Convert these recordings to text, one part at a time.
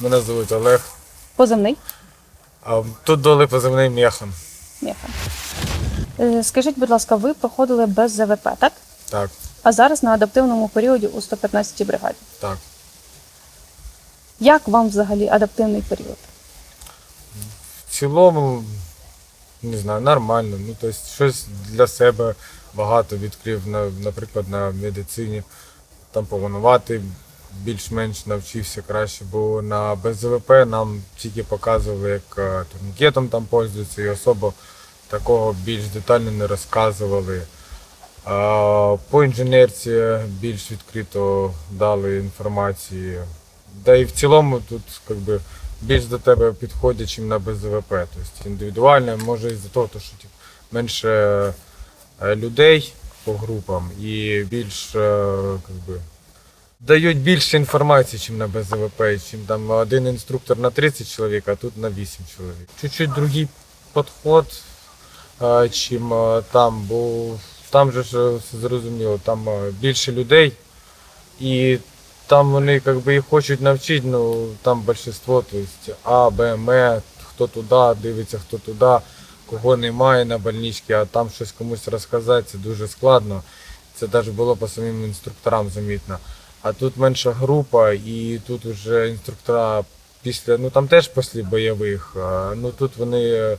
Мене звуть Олег. Позивний А тут доли позивний м'яхан. Мєхан. Е, Скажіть, будь ласка, ви проходили без ЗВП, так? Так, А зараз на адаптивному періоді у 115-й бригаді. так. Як вам взагалі адаптивний період? В цілому, не знаю, нормально. Ну, тобто, щось для себе багато відкрив, наприклад, на медицині. Там повинувати більш-менш навчився краще, бо на БЗВП нам тільки показували, як е, турнікетом там пользуються, і особо такого більш детально не розказували. По інженерці більш відкрито дали інформації. Да і в цілому тут как би, більш до тебе підходять, чим на БЗВП. Тобто індивідуально, може із-за того, що типу, менше е, людей по групам і більш е, как би, дають більше інформації, чим на БЗВП, чим там один інструктор на 30 чоловік, а тут на 8 чоловік. Чуть-чуть другий підход, е, чим е, там, бо там же ж е, зрозуміло, там більше людей, і там вони как би, і хочуть навчити, ну там більшинство, то А, Б, М, хто туди, дивиться, хто туди, кого немає на больничці, а там щось комусь розказати, це дуже складно. Це навіть було по самим інструкторам замітно. А тут менша група, і тут вже інструктора після, ну там теж після бойових, ну тут вони е,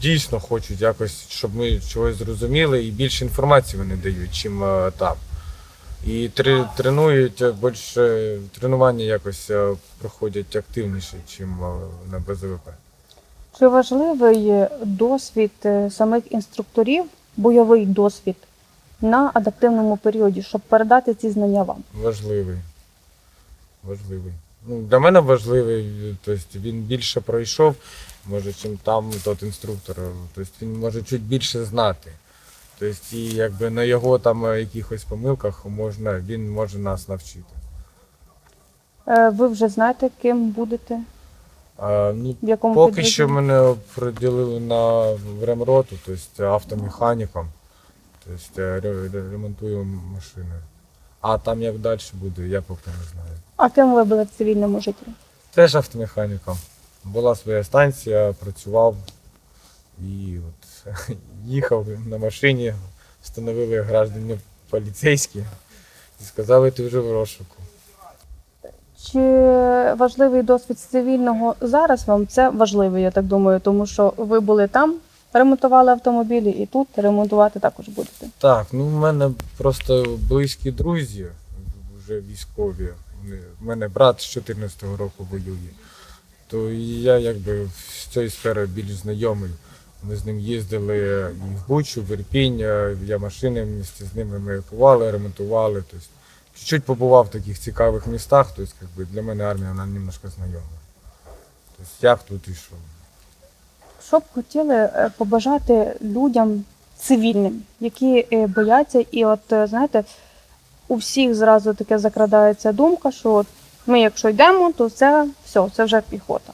дійсно хочуть якось, щоб ми чогось зрозуміли, і більше інформації вони дають, чим е, там. І тре- тренують е, більше тренування якось проходять активніше, ніж на БЗВП. Чи важливий досвід самих інструкторів, бойовий досвід на адаптивному періоді, щоб передати ці знання вам? Важливий. Важливий. Ну, для мене важливий, тобто він більше пройшов, може, чим там тот інструктор. Тобто він може чуть більше знати. Тобто, і якби на його там е, якихось помилках можна, він може нас навчити. Е, Ви вже знаєте, ким будете, А, ну, в якому Поки підрозділі? що мене приділили на ремроту, тобто автомеханіком. Тобто е, ре- ре- ремонтую машини. А там як далі буде, я поки не знаю. А ким ви були в цивільному житті? Теж автомеханіком. Була своя станція, працював і от їхав на машині, встановили граждані поліцейські і сказали, ти вже в розшуку. Чи важливий досвід цивільного зараз вам? Це важливо, я так думаю, тому що ви були там, ремонтували автомобілі, і тут ремонтувати також будете. Так, ну в мене просто близькі друзі, вже військові. В мене брат з 14-го року воює. То я якби з цієї сфери більш знайомий. Ми з ним їздили і в Бучу, в Ірпінь, е, я машини місті з ними ми кували, ремонтували. Тобто, чуть-чуть побував в таких цікавих містах, тобто, якби, для мене армія вона немножко знайома. Тобто, як тут і що. Що б хотіли е, побажати людям цивільним, які е, бояться, і от е, знаєте, у всіх зразу таке закрадається думка, що от ми, якщо йдемо, то це все, це вже піхота.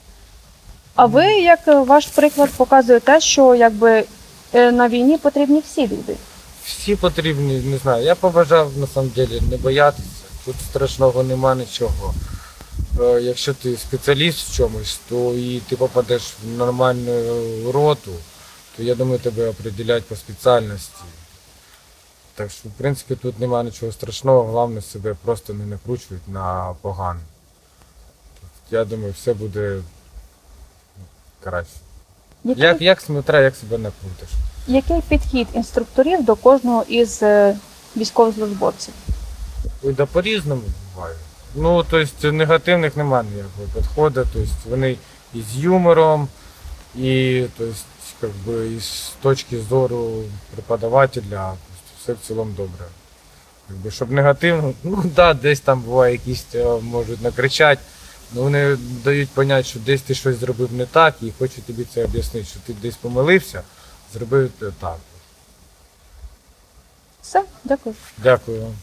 А ви, як ваш приклад, показує те, що якби на війні потрібні всі люди. Всі потрібні, не знаю. Я побажав на самом деле не боятися. Тут страшного нема нічого. Е, Якщо ти спеціаліст в чомусь, то і ти попадеш в нормальну роту, то я думаю, тебе определять по спеціальності. Так що, в принципі, тут нема нічого страшного, головне себе просто не накручують на погано. Я думаю, все буде краще. Який, Як, як смотря, як себе накрутиш. який підхід інструкторів до кожного із е, військовослужбовців? Ой, да по-різному буває. Ну, тобто негативних немає ніякого підходу. Тобто вони і з юмором, і тобто, как би, і з точки зору преподавателя, тобто, все в цілому добре. Якби, щоб негативно, ну так, да, десь там буває якісь е, можуть накричати, але вони дають поняти, що десь ти щось зробив не так і хочуть тобі це об'яснити, що ти десь помилився, зробив так. Все, дякую. Дякую.